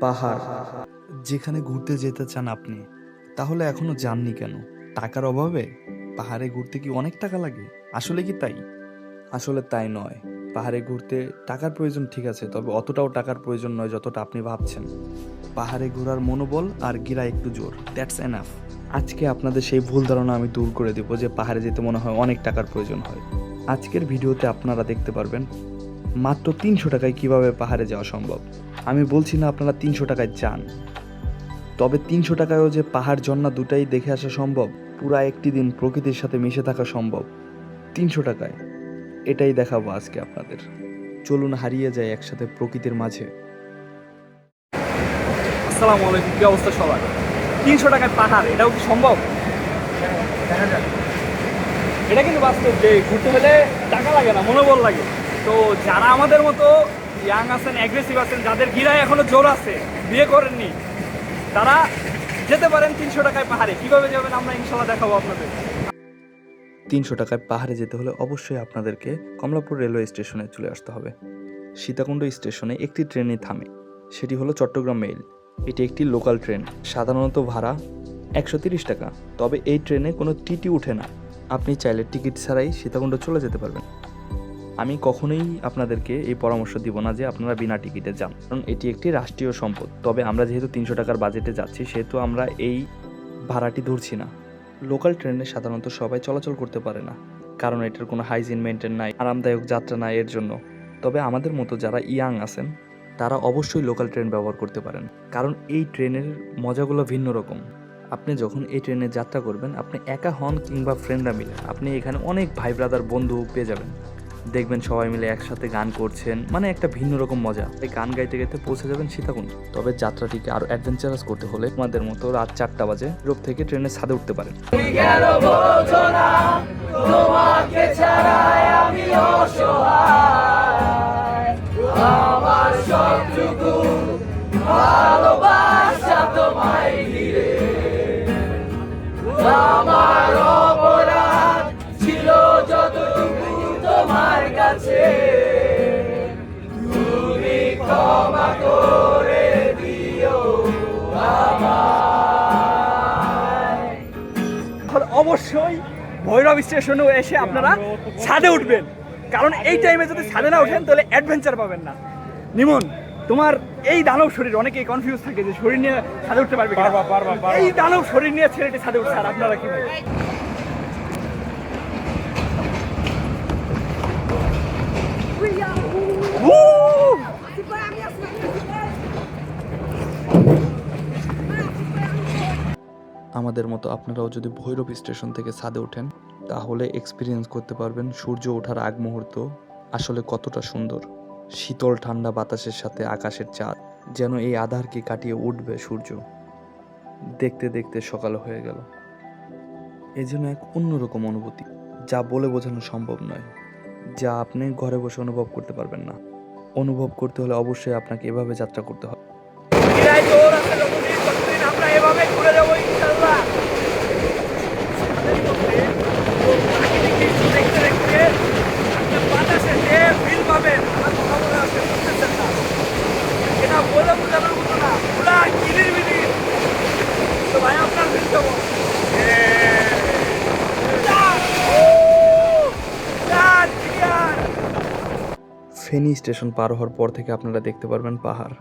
পাহাড়। যেখানে ঘুরতে যেতে চান আপনি, তাহলে এখনও যাননি কেন? টাকার অভাবে? পাহাড়ে ঘুরতে কি অনেক টাকা লাগে? আসলে কি তাই? আসলে তাই নয়। পাহাড়ে ঘুরতে টাকার প্রয়োজন ঠিক আছে, তবে অতটাও টাকার প্রয়োজন নয় যতটা আপনি ভাবছেন। পাহাড়ে ঘোরার মনোবল আর গিরা একটু জোর। দ্যাটস এনাফ আজকে আপনাদের সেই ভুল ধারণা আমি দূর করে দেবো যে পাহাড়ে যেতে মনে হয় অনেক টাকার প্রয়োজন হয়। আজকের ভিডিওতে আপনারা দেখতে পারবেন মাত্র তিনশো টাকায় কীভাবে পাহাড়ে যাওয়া সম্ভব? আমি বলছি না আপনারা তিনশো টাকায় যান। তবে তিনশো টাকায়ও যে পাহাড় ঝর্ণা দুটাই দেখে আসা সম্ভব পুরা একটি দিন প্রকৃতির সাথে মিশে থাকা সম্ভব তিনশো টাকায়। এটাই দেখাবো আজকে আপনাদের। চলুন হারিয়ে যায় একসাথে প্রকৃতির মাঝে। আসসালামু আলাইকুম কি অবস্থা সবার? তিনশো টাকায় পাহাড় এটাও কি সম্ভব? এটা কিন্তু বাস্তব যে ঘুরতে হলে টাকা লাগে না মনোবল লাগে। তো যারা আমাদের মতো ইয়াং আছেন অ্যাগ্রেসিভ আছেন, যাদের গিরায় এখনও জোর আছে, বিয়ে করেননি, তারা যেতে পারেন তিনশো টাকায় পাহাড়ে। কীভাবে যাবেন আমরা ইনশাল্লাহ দেখাবো আপনাদের। তিনশো টাকায় পাহাড়ে যেতে হলে অবশ্যই আপনাদেরকে কমলাপুর রেলওয়ে স্টেশনে চলে আসতে হবে। সীতাকুণ্ড স্টেশনে একটি ট্রেনই থামে, সেটি হলো চট্টগ্রাম মেইল। এটি একটি লোকাল ট্রেন, সাধারণত ভাড়া একশো তিরিশ টাকা। তবে এই ট্রেনে কোনো টিটি উঠে না। আপনি চাইলে টিকিট ছাড়াই সীতাকুণ্ড চলে যেতে পারবেন। আমি কখনোই আপনাদেরকে এই পরামর্শ দিব না যে আপনারা বিনা টিকিটে যান। কারণ এটি একটি রাষ্ট্রীয় সম্পদ। তবে আমরা যেহেতু তিনশো টাকার বাজেটে যাচ্ছি, সেহেতু আমরা এই ভাড়াটি ধরছি না। লোকাল ট্রেনে সাধারণত সবাই চলাচল করতে পারে না, কারণ এটার কোনো হাইজিন মেনটেন নাই, আরামদায়ক যাত্রা নাই এর জন্য। তবে আমাদের মতো যারা ইয়াং আছেন, তারা অবশ্যই লোকাল ট্রেন ব্যবহার করতে পারেন, কারণ এই ট্রেনের মজাগুলো ভিন্ন রকম। আপনি যখন এই ট্রেনে যাত্রা করবেন, আপনি একা হন কিংবা ফ্রেন্ডরা মিলে, আপনি এখানে অনেক ভাই ব্রাদার বন্ধু পেয়ে যাবেন। দেখবেন সবাই মিলে একসাথে গান করছেন মানে একটা ভিন্ন রকম মজা। এই গান গাইতে গাইতে পৌঁছে যাবেন সীতাকুণ্ড। তবে যাত্রাটিকে আরও অ্যাডভেঞ্চারাস করতে হলে আমাদের মতো রাত চারটা বাজে ইউরোপ থেকে ট্রেনের ছাদে উঠতে পারেন। তাহলে অবশ্যই ভৈরব স্টেশনে এসে আপনারা ছাদে উঠবেন। কারণ এই টাইমে যদি ছাদে না উঠেন তাহলে অ্যাডভেঞ্চার পাবেন না। নিমন তোমার এই দানব শরীর অনেকেই কনফিউজ থাকে যে শরীর নিয়ে ছাদে উঠতে পারবে এই দানব শরীর নিয়ে ছেলেটি ছাদে উঠছে আর আপনারা কি ভাই Woo! আমাদের মতো আপনারাও যদি ভৈরব স্টেশন থেকে ছাদে ওঠেন, তাহলে এক্সপিরিয়েন্স করতে পারবেন সূর্য ওঠার আগ মুহূর্ত আসলে কতটা সুন্দর। শীতল ঠান্ডা বাতাসের সাথে আকাশের চাঁদ, যেন এই আধারকে কাটিয়ে উঠবে সূর্য। দেখতে দেখতে সকাল হয়ে গেল। এই যেন এক অন্যরকম অনুভূতি, যা বলে বোঝানো সম্ভব নয়, যা আপনি ঘরে বসে অনুভব করতে পারবেন না। অনুভব করতে হলে অবশ্যই আপনাকে এভাবে যাত্রা করতে হবে বিদায় জোর আছে লোকদের কতদিন আমরা এভাবে ঘুরে যাব ইনশাল্লাহ আমাদের মধ্যে প্রাকৃতিক দৃশ্য দেখতে দেখতে একটা বাতাসে যে ফিল পাবেন আমার কথা বলে আপনি বুঝতেছেন না এটা বলে বোঝানোর মতো না পুরা কিলির বিলির তো ভাই আপনার ফিল দেবো ফেনী স্টেশন পার হওয়ার পর থেকে আপনারা দেখতে পারবেন পাহাড়।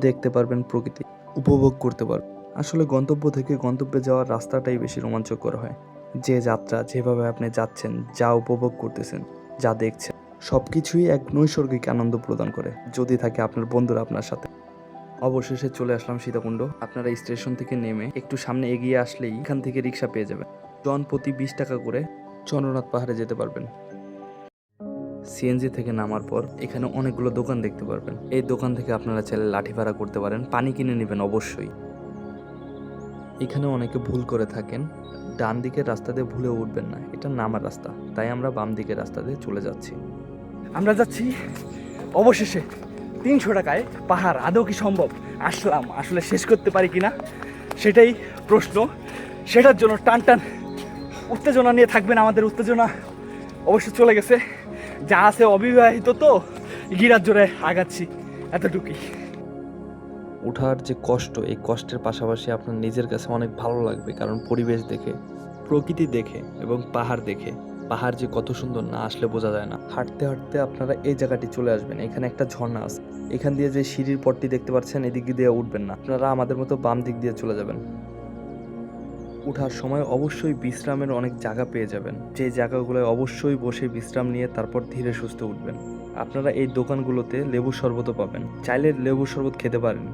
দেখতে পারবেন প্রকৃতি। উপভোগ করতে পারবেন। আসলে গন্তব্য থেকে গন্তব্যে যাওয়ার রাস্তাটাই বেশি রোমাঞ্চকর হয়। যে যাত্রা, যেভাবে আপনি যাচ্ছেন, যা উপভোগ করতেছেন, যা দেখছেন সব কিছুই এক নৈসর্গিক আনন্দ প্রদান করে, যদি থাকে আপনার বন্ধুরা আপনার সাথে। অবশেষে চলে আসলাম সীতাকুণ্ড। আপনারা স্টেশন থেকে নেমে একটু সামনে এগিয়ে আসলেই এখান থেকে রিক্সা পেয়ে যাবেন। জন প্রতি বিশ টাকা করে চন্দ্রনাথ পাহাড়ে যেতে পারবেন। সিএনজি থেকে নামার পর এখানে অনেকগুলো দোকান দেখতে পারবেন। এই দোকান থেকে আপনারা চাইলে লাঠি ভাড়া করতে পারেন, পানি কিনে নেবেন অবশ্যই। এখানে অনেকে ভুল করে থাকেন, ডান দিকের রাস্তা দিয়ে ভুলে উঠবেন না, এটা নামার রাস্তা, তাই আমরা বাম দিকের রাস্তা দিয়ে চলে যাচ্ছি। আমরা যাচ্ছি অবশেষে তিনশো টাকায় পাহাড়, আদৌ কি সম্ভব? আসলাম, আসলে শেষ করতে পারি কিনা? সেটাই প্রশ্ন। সেটার জন্য টান টান উত্তেজনা নিয়ে থাকবেন আমাদের উত্তেজনা অবশ্য চলে গেছে। যা আছে অবিবাহিত তো, গিরার জোরে আগাচ্ছি, এতটুকুই। ওঠার যে কষ্ট, এই কষ্টের পাশাপাশি আপনার নিজের কাছে অনেক ভালো লাগবে, কারণ পরিবেশ দেখে, প্রকৃতি দেখে এবং পাহাড় দেখে, পাহাড় যে কত সুন্দর না আসলে বোঝা যায় না। হাঁটতে হাঁটতে আপনারা এই জায়গাটি চলে আসবেন, এখানে একটা ঝর্ণা আছে। এখান দিয়ে যে সিঁড়ির পথটি দেখতে পাচ্ছেন, এদিক দিয়ে উঠবেন না। আপনারা আমাদের মতো বাম দিক দিয়ে চলে যাবেন। উঠার সময় অবশ্যই বিশ্রামের অনেক জায়গা পেয়ে যাবেন। যে জায়গাগুলোয় অবশ্যই বসে বিশ্রাম নিয়ে তারপর ধীরে সুস্থে উঠবেন। আপনারা এই দোকানগুলোতে লেবু শরবতও পাবেন। চাইলে লেবু শরবত খেতে পারেন।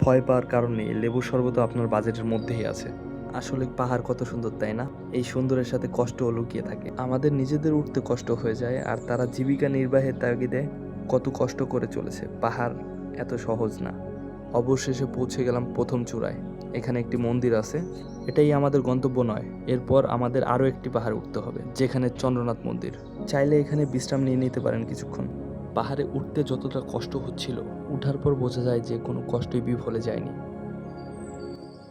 ভয় পাওয়ার কারণ নেই, লেবু শরবতও আপনার বাজেটের মধ্যেই আছে। আসলে পাহাড় কত সুন্দর, তাই না? এই সুন্দরের সাথে কষ্টও লুকিয়ে থাকে। আমাদের নিজেদের উঠতে কষ্ট হয়ে যায় আর তারা জীবিকা নির্বাহের তাগিদে কত কষ্ট করে চলেছে। পাহাড় এত সহজ না। অবশেষে পৌঁছে গেলাম প্রথম চূড়ায়। এখানে একটি মন্দির আছে। এটাই আমাদের গন্তব্য নয়। এরপর আমাদের আরও একটি পাহাড় উঠতে হবে যেখানে চন্দ্রনাথ মন্দির। চাইলে এখানে বিশ্রাম নিয়ে নিতে পারেন কিছুক্ষণ। পাহাড়ে উঠতে যতটা কষ্ট হচ্ছিল উঠার পর বোঝা যায় যে কোনো কষ্টই বিফলে যায়নি।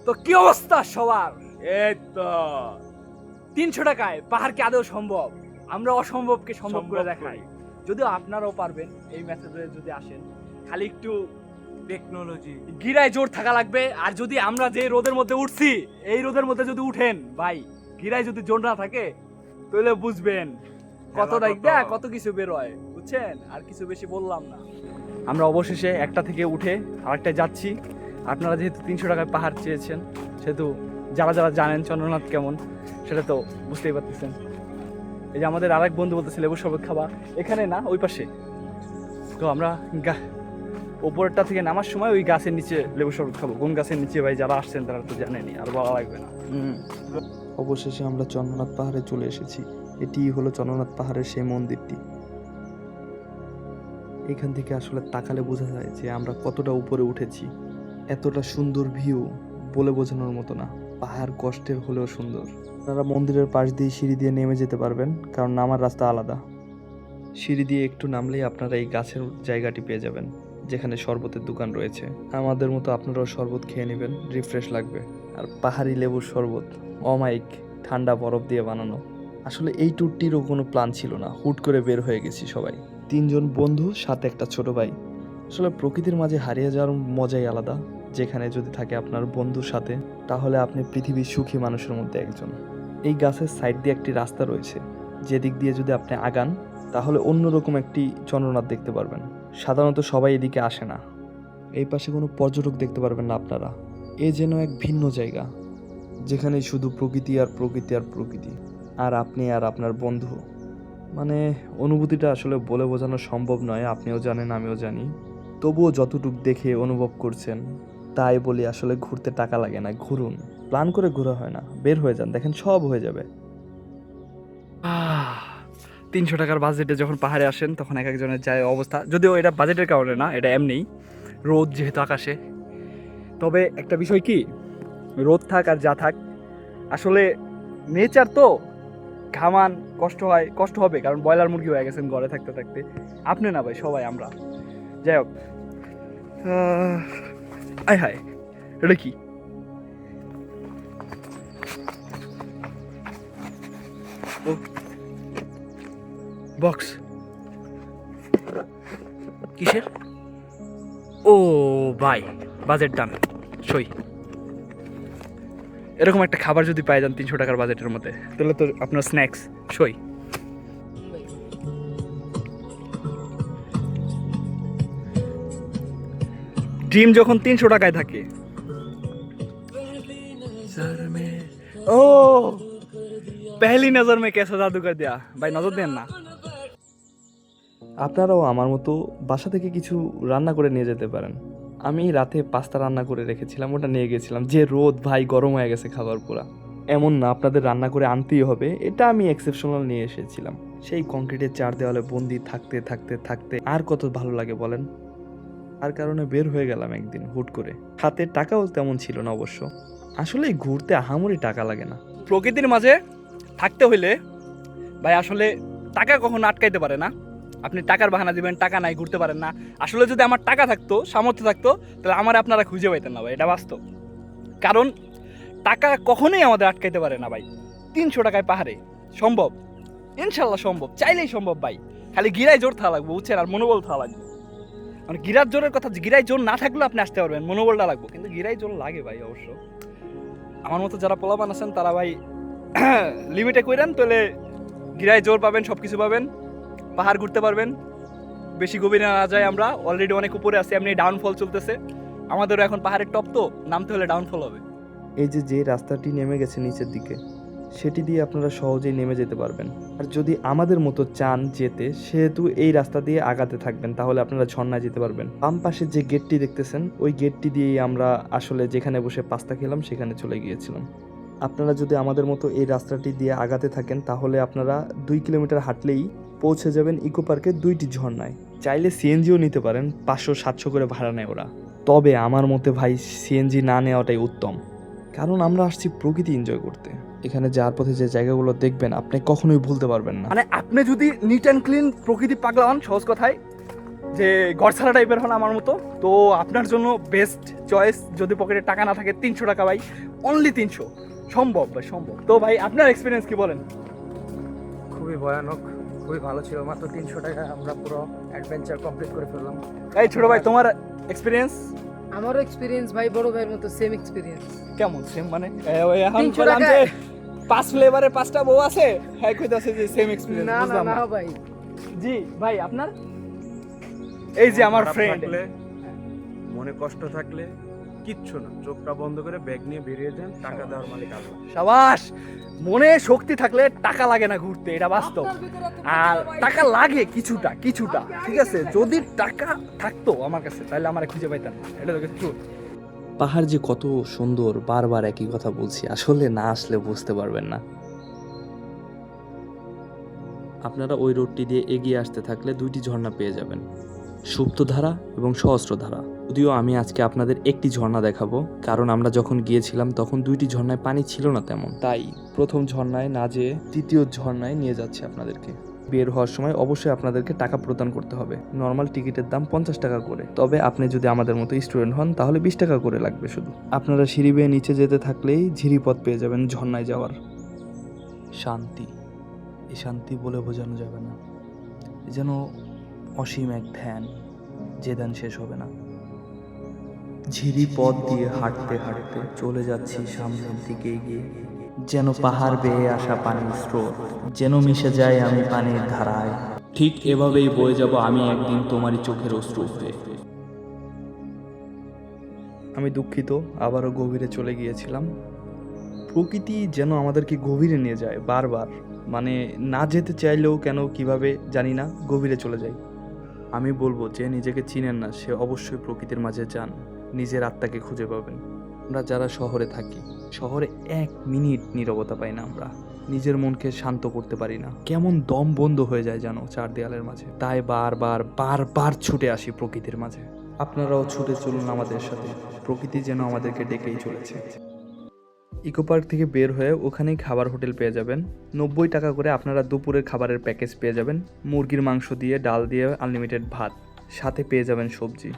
তো কি অবস্থা সবার? এই তো। তিনশো টাকায় পাহাড় কি আদৌ সম্ভব? আমরা অসম্ভবকে সম্ভব করে দেখাই। যদিও আপনারাও পারবেন এই মেথডে যদি আসেন। খালি একটু টেকনোলজি গিরায় জোর থাকা লাগবে। আর যদি আমরা যে রোদের মধ্যে উঠছি এই রোদের মধ্যে যদি উঠেন ভাই গিরায় যদি জোর না থাকে তাহলে বুঝবেন কত দায়িক কত। দেয় কত কিছু বেরোয় বুঝছেন? আর কিছু বেশি বললাম না। আমরা অবশেষে একটা থেকে উঠে আরেকটা যাচ্ছি। আপনারা যেহেতু তিনশো টাকায় পাহাড় চেয়েছেন সেহেতু যারা যারা জানেন চন্দ্রনাথ কেমন সেটা তো বুঝতেই পারতেছেন। এই যে আমাদের আরেক বন্ধু বলতেছে লেবু শরবত খাবা। এখানে না ওই পাশে। তো আমরা ওপরটা থেকে নামার সময় ওই গাছের নিচে লেবু শরবত খাব। কোন গাছের নিচে ভাই যারা আসছেন তারা তো জানেনি আর বলা লাগবে না। অবশেষে আমরা চন্দ্রনাথ পাহাড়ে চলে এসেছি। এটি হলো চন্দ্রনাথ পাহাড়ের সেই মন্দিরটি। এখান থেকে আসলে তাকালে বোঝা যায় যে আমরা কতটা উপরে উঠেছি। এতটা সুন্দর ভিউ বলে বোঝানোর মতো না। পাহাড় কষ্টের হলেও সুন্দর। আপনারা মন্দিরের পাশ দিয়ে সিঁড়ি দিয়ে নেমে যেতে পারবেন, কারণ নামার রাস্তা আলাদা। সিঁড়ি দিয়ে একটু নামলেই আপনারা এই গাছের জায়গাটি পেয়ে যাবেন। যেখানে শরবতের দোকান রয়েছে। আমাদের মতো আপনারাও শরবত খেয়ে নেবেন রিফ্রেশ লাগবে। আর পাহাড়ি লেবুর শরবত অমাইক ঠান্ডা বরফ দিয়ে বানানো। আসলে এই ট্যুরটিরও কোনো প্ল্যান ছিল না। হুট করে বের হয়ে গেছি সবাই। তিনজন বন্ধু, সাথে একটা ছোট ভাই। আসলে প্রকৃতির মাঝে হারিয়ে যাওয়ার মজাই আলাদা। যেখানে যদি থাকে আপনার বন্ধুর সাথে, তাহলে আপনি পৃথিবীর সুখী মানুষের মধ্যে একজন। এই গাছের সাইড দিয়ে একটি রাস্তা রয়েছে। যেদিক দিয়ে যদি আপনি আগান, তাহলে অন্যরকম একটি চন্দ্রনাথ দেখতে পারবেন। সাধারণত সবাই এদিকে আসে না। এই পাশে কোনো পর্যটক দেখতে পারবেন না আপনারা। এ যেন এক ভিন্ন জায়গা, যেখানে শুধু প্রকৃতি আর প্রকৃতি আর প্রকৃতি, আর আপনি আর আপনার বন্ধু। মানে অনুভূতিটা আসলে বলে বোঝানো সম্ভব নয়, আপনিও জানেন, আমিও জানি। তবুও যতটুক দেখে অনুভব করছেন, তাই বলি আসলে ঘুরতে টাকা লাগে না, ঘুরুন। প্ল্যান করে ঘোরা হয় না, বের হয়ে যান, দেখেন সব হয়ে যাবে। তিনশো টাকার বাজেটে যখন পাহাড়ে আসেন, তখন এক একজনের যায় অবস্থা। যদিও এটা বাজেটের কারণে না, এটা এমনি। রোদ যেহেতু আকাশে। তবে একটা বিষয় কি? রোদ থাক আর যা থাক, আসলে নেচার তো। ঘামান, কষ্ট হয়, কষ্ট হবে, কারণ ব্রয়লার মুরগি হয়ে গেছেন ঘরে থাকতে থাকতে। আপনি না ভাই, সবাই আমরা। যাই হোক। আয় হায়, এটা কি? ও। বক্স। কিসের? ও ভাই, বাজেট ডান। সই। এরকম একটা খাবার যদি পাই যান তিনশো টাকার বাজেটের মধ্যে, তাহলে তো আপনার স্ন্যাক্স সই। ডিম যখন তিনশো টাকায় থাকে। ও, পহলি নজর মে কেসা জাদু কর দিয়া। ভাই, নজর দেন না। আপনারাও আমার মতো বাসা থেকে কিছু রান্না করে নিয়ে যেতে পারেন। আমি রাতে পাস্তা রান্না করে রেখেছিলাম, ওটা নিয়ে গেছিলাম। যে রোদ ভাই গরম হয়ে গেছে খাবার পুরা। এমন না, আপনাদের রান্না করে আনতেই হবে, এটা আমি এক্সেপশনাল নিয়ে এসেছিলাম। সেই কংক্রিটের চার দেওয়ালে বন্দি থাকতে থাকতে থাকতে আর কত ভালো লাগে বলেন? আর কারণে বের হয়ে গেলাম একদিন হুট করে। হাতে টাকাও তেমন ছিল না অবশ্য। আসলে ঘুরতে আহামরি টাকা লাগে না। প্রকৃতির মাঝে থাকতে হইলে ভাই আসলে টাকা কখনো আটকাইতে পারে না। আপনি টাকার বাহানা দিবেন, টাকা নাই, ঘুরতে পারেন না। আসলে যদি আমার টাকা থাকতো, সামর্থ্য থাকতো, তাহলে আমার আপনারা খুঁজে পাইতেন না ভাই, এটা বাস্তব। কারণ টাকা কখনোই আমাদের আটকাইতে পারে না ভাই। তিনশো টাকায় পাহাড়ে, সম্ভব? ইনশাল্লাহ সম্ভব, চাইলেই সম্ভব ভাই। খালি গিরাই জোর থাকা লাগবে, বুঝছেন, আর মনোবল থাকা লাগবে। মানে গিরার জোরের কথা গিরাই জোর না থাকলেও আপনি আসতে পারবেন, মনোবলটা লাগবে। কিন্তু গিরাই জোর লাগে ভাই, অবশ্য। আমার মতো যারা পোলাপান আছেন, তারা ভাই লিমিটে কইরেন, তাহলে গিরায় জোর পাবেন সব কিছু পাবেন। পাহাড় ঘুরতে পারবেন। বেশি গভীরে না যায় আমরা অলরেডি অনেক উপরে আছি, এমনি ডাউনফল চলতেছে। আমাদেরও এখন পাহাড়ের টপ তো, নামতে হলে ডাউনফল হবে। এই যে যে রাস্তাটি নেমে গেছে নিচের দিকে, সেটি দিয়ে আপনারা সহজেই নেমে যেতে পারবেন। আর যদি আমাদের মতো চান যেতে, সেহেতু এই রাস্তা দিয়ে আগাতে থাকবেন, তাহলে আপনারা ঝর্ণায় যেতে পারবেন। বাম পাশে যে গেটটি দেখতেছেন, ওই গেটটি দিয়েই আমরা আসলে যেখানে বসে পাস্তা খেলাম, সেখানে চলে গিয়েছিলাম। আপনারা যদি আমাদের মতো এই রাস্তাটি দিয়ে আগাতে থাকেন, তাহলে আপনারা দুই কিলোমিটার হাঁটলেই পৌঁছে যাবেন ইকো পার্কের দুইটি ঝর্ণায়। চাইলে সিএনজিও নিতে পারেন পাঁচশো সাতশো করে ভাড়া নেয় ওরা। তবে আমার মতে ভাই সিএনজি না নেওয়াটাই উত্তম। কারণ আমরা আসছি প্রকৃতি এনজয় করতে। এখানে যাওয়ার পথে যে জায়গাগুলো দেখবেন আপনি কখনোই ভুলতে পারবেন না। মানে আপনি যদি নিট অ্যান্ড ক্লিন প্রকৃতি পাগলা হন সহজ কথায় যে গড়ছাড়া টাইপের হন আমার মতো তো আপনার জন্য বেস্ট চয়েস যদি পকেটে টাকা না থাকে তিনশো টাকা ভাই অনলি তিনশো। সম্ভব ভাই সম্ভব। তো ভাই আপনার এক্সপিরিয়েন্স কি বলেন? খুবই ভয়ানক। খুবই ভালো ছিল। মাত্র তিনশো টাকা আমরা পুরো অ্যাডভেঞ্চার কমপ্লিট করে ফেললাম। এই ছোট ভাই তোমার এক্সপিরিয়েন্স আমারও এক্সপিরিয়েন্স ভাই বড় ভাইয়ের মতো সেম এক্সপিরিয়েন্স কেমন? সেম মানে? এখন বললাম যে পাঁচ ফ্লেভারে পাঁচটা বউ আছে? হ্যাঁ কইতাছে যে সেম এক্সপিরিয়েন্স না না না ভাই। জি ভাই আপনার? এই যে আমার ফ্রেন্ড মনে কষ্ট থাকলে কিচ্ছু না। চোখটা বন্ধ করে ব্যাগ নিয়ে বেরিয়ে যান টাকা দেওয়ার মালিক আল্লাহ সাবাস মনে শক্তি থাকলে টাকা লাগে না ঘুরতে এটা বাস্তব। আর টাকা লাগে কিছুটা কিছুটা ঠিক আছে? যদি টাকা থাকতো আমার কাছে তাহলে আমার খুঁজে পাইতাম না। এটা তো কিছু পাহাড় যে কত সুন্দর বারবার একই কথা বলছি আসলে না আসলে বুঝতে পারবেন না। আপনারা ওই রোডটি দিয়ে এগিয়ে আসতে থাকলে দুইটি ঝর্ণা পেয়ে যাবেন। সুপ্তধারা এবং সহস্রধারা। যদিও আমি আজকে আপনাদের একটি ঝর্ণা দেখাবো, কারণ আমরা যখন গিয়েছিলাম তখন দুইটি ঝর্ণায় পানি ছিল না তেমন। তাই প্রথম ঝর্ণায় না যেয়ে দ্বিতীয় ঝর্ণায় নিয়ে যাচ্ছে আপনাদেরকে। বের হওয়ার সময় অবশ্যই আপনাদেরকে টাকা প্রদান করতে হবে। নর্মাল টিকিটের দাম পঞ্চাশ টাকা করে। তবে আপনি যদি আমাদের মতো স্টুডেন্ট হন, তাহলে বিশ টাকা করে লাগবে শুধু। আপনারা সিঁড়ি বেয়ে নিচে যেতে থাকলেই ঝিরিপথ পেয়ে যাবেন ঝর্ণায় যাওয়ার। শান্তি। এই শান্তি বলে বোঝানো যাবে না। যেন অসীম এক ধ্যান যে ধ্যান শেষ হবে না। ঝিরি পথ দিয়ে হাঁটতে হাঁটতে চলে যাচ্ছি সামনের দিকে এগিয়ে। যেন পাহাড় বেয়ে আসা পানির স্রোত যেন মিশে যায় আমি পানির ধারায়। ঠিক এভাবেই বয়ে যাব আমি একদিন তোমারই চোখের অশ্রু হয়ে আমি দুঃখিত আবারও গভীরে চলে গিয়েছিলাম। প্রকৃতি যেন আমাদেরকে গভীরে নিয়ে যায় বারবার। মানে না যেতে চাইলেও কেন কীভাবে জানি না গভীরে চলে যায় আমি বলব যে নিজেকে চিনেন না, সে অবশ্যই প্রকৃতির মাঝে যান। নিজের আত্মাকে খুঁজে পাবেন। আমরা যারা শহরে থাকি, শহরে এক মিনিট নীরবতা পাই না আমরা। নিজের মনকে শান্ত করতে পারি না। কেমন দম বন্ধ হয়ে যায় জানো চার দেয়ালের মাঝে। তাই বারবার বারবার ছুটে আসি প্রকৃতির মাঝে। আপনারাও ছুটে চলুন আমাদের সাথে। প্রকৃতি যেন আমাদেরকে ডেকেই চলেছে। ইকো পার্ক থেকে বের হয়ে ওখানেই খাবার হোটেল পেয়ে যাবেন। নব্বই টাকা করে আপনারা দুপুরের খাবারের প্যাকেজ পেয়ে যাবেন। মুরগির মাংস দিয়ে, ডাল দিয়ে আনলিমিটেড ভাত। সাথে পেয়ে যাবেন সবজি।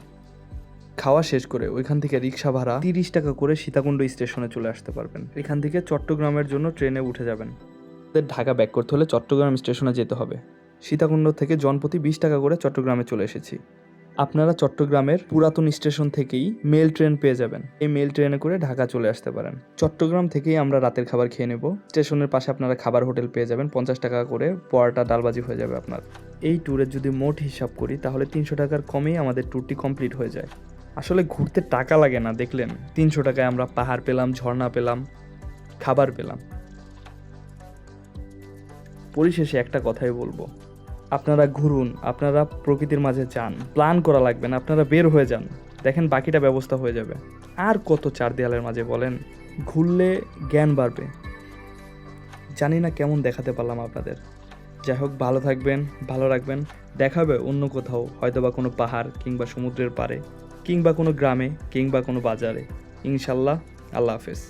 খাওয়া শেষ করে ওইখান থেকে রিক্সা ভাড়া তিরিশ টাকা করে সীতাকুণ্ড স্টেশনে চলে আসতে পারবেন। এখান থেকে চট্টগ্রামের জন্য ট্রেনে উঠে যাবেন। ঢাকা ব্যাক করতে হলে চট্টগ্রাম স্টেশনে যেতে হবে। সীতাকুণ্ড থেকে জনপ্রতি বিশ টাকা করে চট্টগ্রামে চলে এসেছি। আপনারা চট্টগ্রামের পুরাতন স্টেশন থেকেই মেল ট্রেন পেয়ে যাবেন। এই মেল ট্রেনে করে ঢাকা চলে আসতে পারেন। চট্টগ্রাম থেকেই আমরা রাতের খাবার খেয়ে নেব। স্টেশনের পাশে আপনারা খাবার হোটেল পেয়ে যাবেন। পঞ্চাশ টাকা করে পরোটা, ডালবাজি হয়ে যাবে আপনার। এই ট্যুরের যদি মোট হিসাব করি, তাহলে তিনশো টাকার কমেই আমাদের ট্যুরটি কমপ্লিট হয়ে যায়। আসলে ঘুরতে টাকা লাগে না, দেখলেন? তিনশো টাকায় আমরা পাহাড় পেলাম, ঝর্ণা পেলাম, খাবার পেলাম। পরিশেষে একটা কথাই বলব। আপনারা ঘুরুন, আপনারা প্রকৃতির মাঝে যান প্ল্যান করা লাগবে না, আপনারা বের হয়ে যান। দেখেন বাকিটা ব্যবস্থা হয়ে যাবে। আর কত চার দেয়ালের মাঝে বলেন? ঘুরলে জ্ঞান বাড়বে। জানি না কেমন দেখাতে পারলাম আপনাদের। যাই হোক, ভালো থাকবেন, ভালো রাখবেন। দেখাবে অন্য কোথাও হয়তো বা কোনো পাহাড় কিংবা সমুদ্রের পাড়ে, কিংবা কোনো গ্রামে, কিংবা কোনো বাজারে। ইনশাল্লাহ, আল্লাহ হাফেজ।